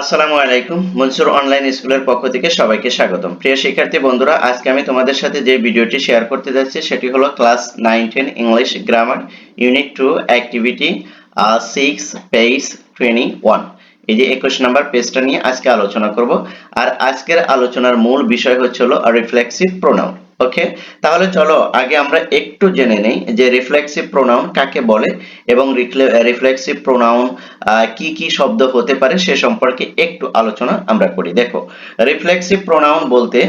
আসসালামু আলাইকুম, মনসুর অনলাইন স্কুলের পক্ষ থেকে সবাইকে স্বাগতম। প্রিয় শিক্ষার্থী বন্ধুরা, আজকে আমি তোমাদের সাথে যে ভিডিওটি শেয়ার করতে যাচ্ছি, সেটি হলো class nine ten English grammar unit two, activity six page twenty one এই যে একুশ নাম্বার পেজটা নিয়ে আজকে আলোচনা করব। আর আজকের আলোচনার মূল বিষয় হচ্ছে হলো রিফ্লেক্সিভ প্রোনাউন ওকে তাহলে চলো আগে আমরা একটু জেনে নেই যে রিফ্লেক্সিভ প্রোনাউন কাকে বলে এবং রিফ্লেক্সিভ প্রোনাউন কি কি শব্দ হতে পারে সে সম্পর্কে একটু আলোচনা আমরা করি। দেখো রিফ্লেক্সিভ প্রোনাউন বলতে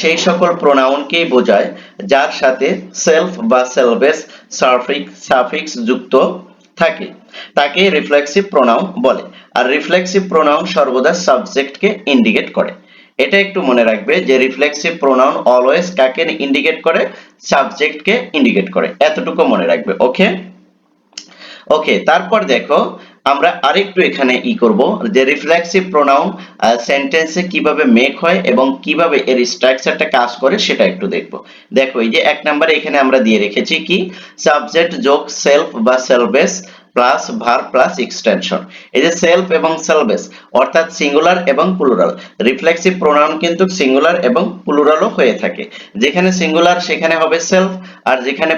সেই সকল প্রোনাউনকেই বোঝায় যার সাথে সেলফ বা সেলবেস সাফিক্স সাফিক্স যুক্ত থাকে। তাকে রিফ্লেক্সিভ প্রোনাউন বলে। আর রিফ্লেক্সিভ প্রোনাউন সর্বদা সাবজেক্টকে ইন্ডিকেট করে। এটা একটু মনে রাখবে যে রিফ্লেক্সিভ প্রোনাউন অলওয়েজ কাকে ইন্ডিকেট করে? সাবজেক্টকে ইন্ডিকেট করে। এতটুকু মনে রাখবে ওকে ওকে তারপর দেখো, আমরা আরেকটু এখানে ই করব যে রিফ্লেক্সিভ প্রোনাউন সেন্টেন্সে কীভাবে মেক হয় এবং কীভাবে এর স্ট্রাকচারটা কাজ করে সেটা একটু দেখব। দেখো, এই যে এক নম্বরে এখানে আমরা দিয়ে রেখেছি কি? সাবজেক্ট যোগ সেলফ বা selves plus verb plus extension এই যে সেলফ এবং সেলবেস অর্থাৎ সিঙ্গুলার এবং প্লুরাল রিফ্লেক্সিভ প্রোনাউন কিন্তু সিঙ্গুলার এবং প্লুরালও হয়ে থাকে। যেখানে সিঙ্গুলার সেখানে হবে সেলফ আর যেখানে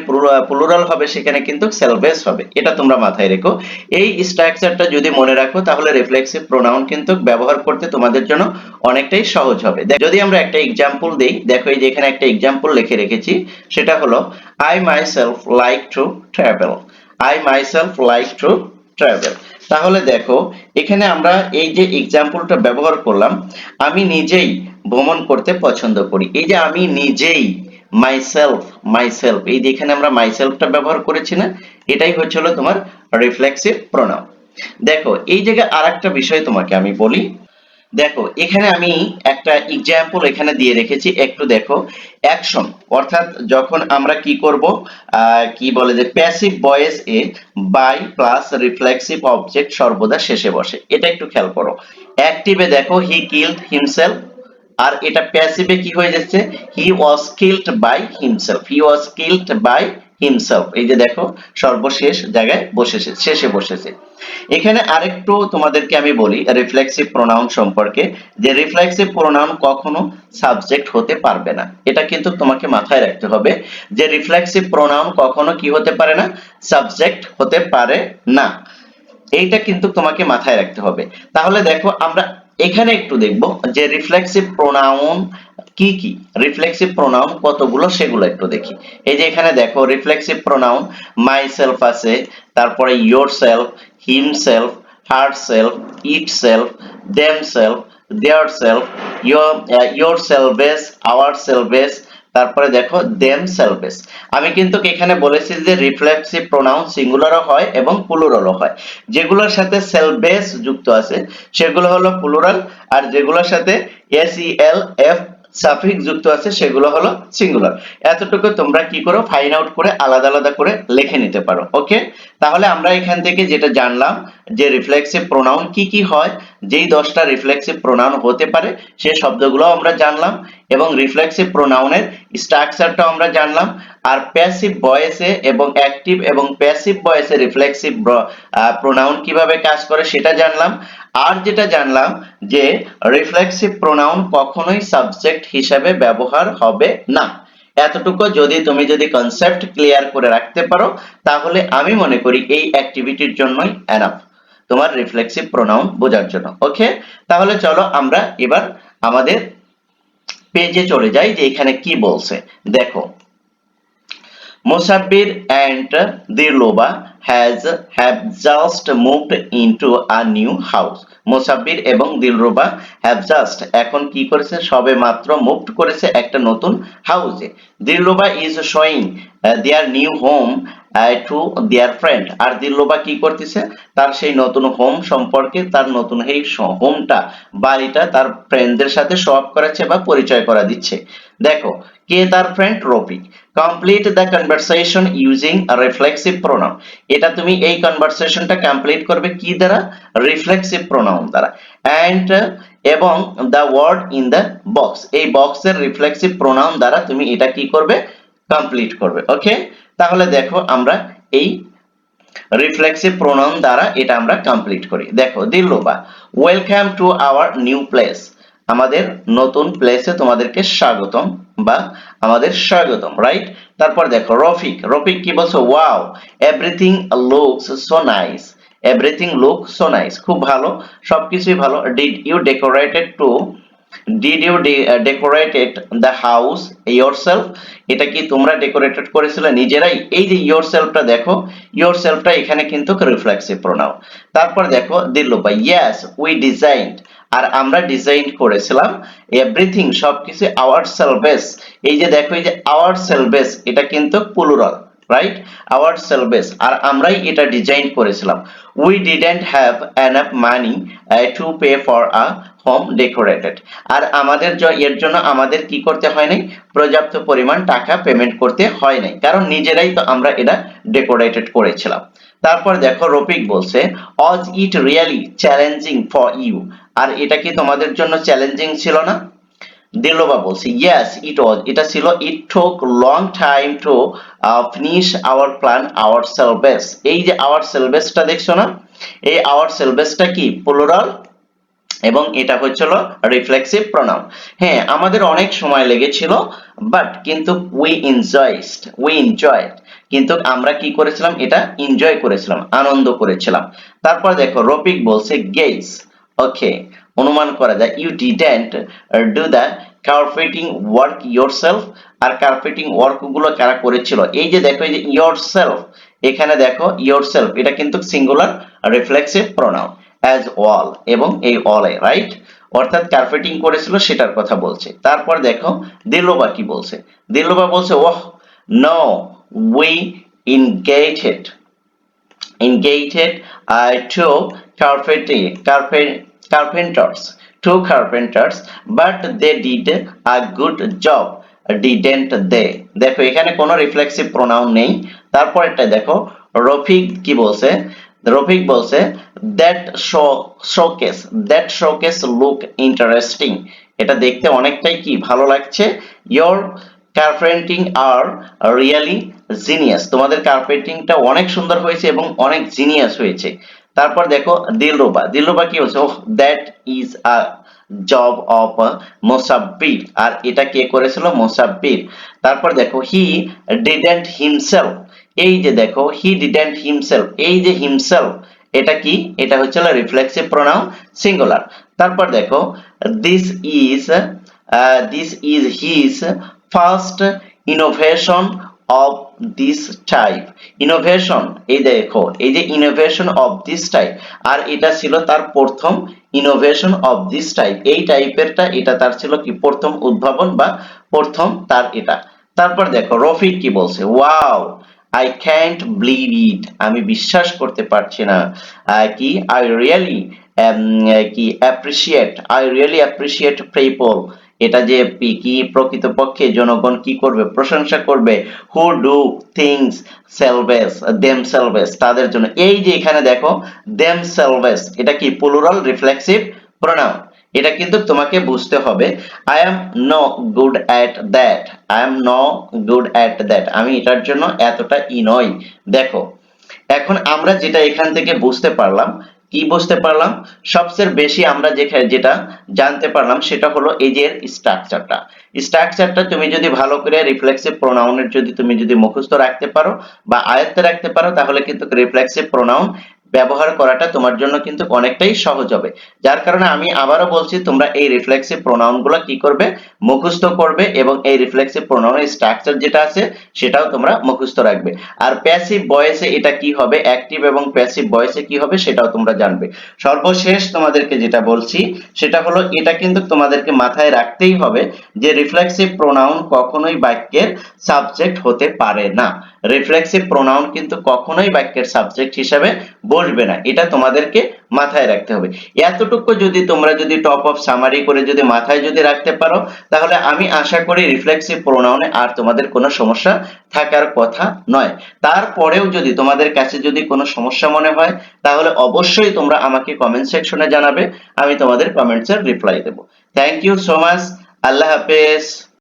প্লুরাল হবে সেখানে কিন্তু সেলবেস হবে। এটা তোমরা মাথায় রেখো। এই স্ট্রাকচারটা যদি মনে রাখো, তাহলে রিফ্লেক্সিভ প্রোনাউন কিন্তু ব্যবহার করতে তোমাদের জন্য অনেকটাই সহজ হবে। যদি আমরা একটা এক্সাম্পল দেই, দেখো এই যে এখানে একটা এক্সাম্পল লিখে রেখেছি, সেটা হলো I myself like to travel I myself like to travel তাহলে দেখো, এখানে আমরা এই যে এক্সাম্পলটা ব্যবহার করলাম, আমি নিজেই ভ্রমণ করতে পছন্দ করি। এই যে আমি নিজেই মাইসেলফ মাইসেলফ এই যে এখানে আমরা মাইসেলফটা ব্যবহার করেছি না, এটাই হচ্ছে হলো তোমার রিফ্লেক্সিভ প্রোনাউন দেখো, এই জায়গায় আরেকটা বিষয় তোমাকে আমি বলি দেখো, এখানে আমি একটা এক্সাম্পল এখানে দিয়ে রেখেছি, একটু দেখো। অ্যাকশন অর্থাৎ যখন আমরা কি করব কি বলে যে প্যাসিভ ভয়েস এ বাই প্লাস রিফ্লেক্সিভ অবজেক্ট সর্বদা শেষে বসে। এটা একটু খেয়াল করো। অ্যাক্টিভে দেখো হি কিল্ড হিমসেলফ আর এটা প্যাসিভে কি হয়ে যাচ্ছে? He was killed by himself he was killed by himself এই যে দেখো, সর্বশেষ জায়গায় বসেছে, শেষে বসেছে। এখানে আরেকটু তোমাদেরকে আমি বলি রিফ্লেক্সিভ প্রোনাউন সম্পর্কে, যে রিফ্লেক্সিভ প্রোনাউন কখনো সাবজেক্ট হতে পারবে না। এটা কিন্তু তোমাকে মাথায় রাখতে হবে, যে রিফ্লেক্সিভ প্রোনাউন কখনো কি হতে পারে না? সাবজেক্ট হতে পারে না। এইটা কিন্তু তোমাকে মাথায় রাখতে হবে। তাহলে দেখো, আমরা এখানে একটু দেখব, যে রিফ্লেক্সিভ প্রোনাউন কি কি? রিফ্লেক্সিভ প্রোনাউন কতগুলো সেগুলো একটু দেখি। এই যে এখানে দেখো রিফ্লেক্সিভ প্রোনাউন মাই সেলফ আছে, তারপরে yourself himself herself itself them self their self yourselves ourselves তারপরে দেখো দেম সেলফেস আমি কিন্তু এখানে বলেছি যে রিফ্লেক্সিভ প্রোনাউন সিঙ্গুলারও হয় এবং প্লুরালও হয়। যেগুলোর সাথে সেলফেস যুক্ত আছে, সেগুলো হলো প্লুরাল আর যেগুলোর সাথে S E L F suffix যুক্ত আছে, সেগুলো হলো সিঙ্গুলার এতটুকু তোমরা কি করো ফাইন্ড আউট করে আলাদা আলাদা করে লিখে নিতে পারো ওকে তাহলে আমরা এখান থেকে যেটা জানলাম, যে রিফ্লেক্সিভ প্রোনাউন কি কি হয়, যেই দশটা রিফ্লেক্সিভ প্রোনাউন হতে পারে, সে শব্দগুলো আমরা জানলাম, এবং রিফ্লেক্সিভ প্রোনাউনের স্ট্রাকচারটাও আমরা জানলাম, আর প্যাসিভ ভয়েসে এবং অ্যাক্টিভ এবং প্যাসিভ ভয়েসে রিফ্লেক্সিভ প্রোনাউন কীভাবে কাজ করে সেটা জানলাম আর যেটা জানলাম যে রিফ্লেক্সিভ প্রোনাউন কখনোই সাবজেক্ট হিসাবে ব্যবহার হবে না। এতটুকু যদি তুমি যদি কনসেপ্ট ক্লিয়ার করে রাখতে পারো, তাহলে আমি মনে করি এই অ্যাক্টিভিটির জন্যই এনাফ তোমার রিফ্লেক্সিভ প্রোনাউন বোঝার জন্য। ওকে তাহলে চলো আমরা এবার আমাদের পেজে চলে যাই যে এখানে কি বলছে। দেখো Musabbir and Diloba has have just moved into a new house. Mosabbir এবং দিলরুবা হ্যাভ জাস্ট এখন কি করেছে সবে মাত্র মুভড করেছে একটা নতুন হাউসে Dilruba is showing their new home to their friend. আর দিলরুবা কি করতেছে? তার সেই নতুন হোম সম্পর্কে, তার নতুন এই হোমটা, বাড়িটা তার ফ্রেন্ডদের সাথে শো আপ করাচ্ছে বা পরিচয় করা দিচ্ছে। দেখো, কে তার friend? Rafiq. Complete the conversation using reflexive pronoun এটা তুমি এই কনভারসেশনটা কমপ্লিট করবে কি দ্বারা? রিফ্লেক্সিভ প্রোনাউন দ্বারা। অ্যান্ড এবং the word in the box এই বক্সের রিফ্লেক্সিভ প্রোনাউন দ্বারা তুমি এটা কি করবে? কমপ্লিট করবে ওকে তাহলে দেখো আমরা এই রিফ্লেক্সিভ প্রোনাউন দ্বারা এটা আমরা কমপ্লিট করি। দেখো Dilluba welcome to our new place আমাদের নতুন প্লেসে তোমাদেরকে স্বাগতম বা আমাদের স্বাগতম রাইট তারপর দেখো, রফিক রফিক কি বলছো? Wow everything looks so nice everything look so nice খুব ভালো, সবকিছুই ভালো। Did you decorated to did you decorated the house yourself এটা কি তোমরা ডেকোরেটেড করেছিলে নিজেরাই? এই যে ইয়োর সেলফটা দেখো ইয়োর সেলফটা এখানে কিন্তু রিফ্লেক্সিভ প্রোনাউন তারপর দেখো দিল্লুবা ইয়েস উই ডিজাইনড আর আমরা ডিজাইন করেছিলাম এভরিথিং সবকিছু আওয়ার সেলভেস এই যে দেখো, এই যে আওয়ার সেলভেস এটা কিন্তু প্লুরাল রাইট আওয়ার সেলবেস আর আমরাই এটা ডিজাইন করেছিলাম। We didn't have enough money to pay for a home decorated আর আমাদের এর জন্য আমাদের কি করতে হয় নাই? পর্যাপ্ত পরিমাণ টাকা পেমেন্ট করতে হয় নাই। কারণ নিজেরাই তো আমরা এটা ডেকোরেটেড করেছিলাম। তারপর দেখো রফিক বলছে was it really challenging for you আর এটা কি তোমাদের জন্য চ্যালেঞ্জিং ছিল না? দিলোবা বলছে ইয়েস ইট ওয়াজ এটা ছিল it took long time to finish our plan ourselves এই যে আওয়ার সেলভেসটা দেখছ না? এই আওয়ার সেলভেসটা কি? প্লুরাল এবং এটা হচ্ছিল রিফ্লেক্সিভ প্রনাউন হ্যাঁ আমাদের অনেক সময় লেগেছিল বাট কিন্তু উই এনজয়ড উই এনজয় কিন্তু আমরা কি করেছিলাম? এটা এনজয় করেছিলাম, আনন্দ করেছিলাম। তারপর দেখো, রফিক বলছে গেস ওকে অনুমান করা যায়। You didn't do the carpeting work yourself R carpeting ওয়ার্কগুলো কারা করেছিল? এই যে দেখো এই যে ইয়োর সেলফ এখানে দেখো ইয়োর সেলফ এটা কিন্তু singular reflexive pronoun as all এবং এই অলে রাইট অর্থাৎ কার্পেটিং করেছিল সেটার কথা বলছে। তারপর দেখো দিলোবা কি বলছে? দিলোবা বলছে ওহ no we engaged engaged I two carpeting carpet, carpenters, two carpenters, but they did a good job, didn't they? দেখো এখানে কোনো রিফ্লেক্সিভ প্রোনাউন নেই। তারপর দেখো রফিক কি বলছে? রফিক বলছে that show showcase that showcase look interesting এটা দেখতে অনেকটাই কি ভালো লাগছে। Your carpentering are really genius তোমাদের কার্পেন্টিংটা অনেক সুন্দর হয়েছে এবং অনেক জিনিয়াস হয়েছে। তারপর দেখো দিলরুবা। দিলরুবা কি বলছে ওহ that is a job of Mosabbir আর এটা কে করেছিল? মোসাব্বির তারপর দেখো হি ডিডেন্ট হিমসেলফ এই যে দেখো হি ডিডেন্ট হিমসেলফ এই যে হিমসেলফ এটা কি? এটা হচ্ছে রিফ্লেক্সিভ প্রোনাউন সিঙ্গুলার তারপর দেখো this is this is his first innovation of this type innovation এই দেখো, এই যে ইনোভেশন অফ দিস টাইপ আর এটা ছিল তার প্রথম ইনোভেশন অফ দিস টাইপ এই টাইপেরটা এটা তার ছিল কি? প্রথম উদ্ভাবন বা প্রথম তার এটা। তারপর দেখো, রফিক কি বলছে? Wow I can't believe it আমি বিশ্বাস করতে পারছি না। কি? আই রিয়েলি কি? Appreciate I really appreciate people এটা যে কি প্রকৃতপক্ষে জনগণ কি করবে, প্রশংসা করবে? Who do things selves themselves তাদের জন্য। এই যে এখানে দেখো দেম সেলভেস এটা কি? প্লুরাল রিফ্লেক্সিভ প্রোনাউন এটা কিন্তু তোমাকে বুঝতে হবে। I am no good at that I am no good at that আমি এটার জন্য এতটা ই নই। দেখো, এখন আমরা যেটা এখান থেকে বুঝতে পারলাম কি বুঝতে পারলাম? সবচেয়ে বেশি আমরা যেখানে যেটা জানতে পারলাম সেটা হলো এই যে স্ট্রাকচারটা স্ট্রাকচারটা তুমি যদি ভালো করে রিফ্লেক্সিভ প্রোনাউনের যদি তুমি যদি মুখস্থ রাখতে পারো বা আয়ত্তে রাখতে পারো, তাহলে কিন্তু রিফ্লেক্সিভ প্রোনাউন ব্যবহার করাটা তোমার জন্য কিন্তু অনেকটাই সহজ হবে। যার কারণে আমি আবারও বলছি, তোমরা এই রিফ্লেক্সিভ প্রোনাউনগুলো কি করবে? মুখস্থ করবে এবং এই রিফ্লেক্সিভ প্রোনাউনের স্ট্রাকচার যেটা আছে, সেটাও তোমরা মুখস্থ রাখবে। আর প্যাসিভ ভয়েসে এটা কি হবে? অ্যাক্টিভ এবং প্যাসিভ ভয়েসে কি হবে? সেটাও তোমরা জানবে। সর্বশেষ তোমাদেরকে যেটা বলছি, সেটা হলো এটা কিন্তু তোমাদেরকে মাথায় রাখতেই হবে যে রিফ্লেক্সিভ প্রোনাউন কখনোই বাক্যের সাবজেক্ট হতে পারে না। রিফ্লেক্সিভ প্রোনাউন কিন্তু কখনোই বাক্যের সাবজেক্ট হিসাবে বসবে না। এটা তোমাদেরকে মাথায় রাখতে হবে। এতটুকু যদি তোমরা যদি টপ অফ সামারি করে যদি মাথায় যদি রাখতে পারো, তাহলে আমি আশা করি রিফ্লেক্সিভ প্রোনাউনে আর তোমাদের কোনো সমস্যা থাকার কথা নয়। তারপরেও যদি তোমাদের কাছে যদি কোনো সমস্যা মনে হয়, তাহলে অবশ্যই তোমরা আমাকে কমেন্ট সেকশনে জানাবে, আমি তোমাদের কমেন্টসের রিপ্লাই দেবো। থ্যাংক ইউ সো মাচ আল্লাহ হাফেজ।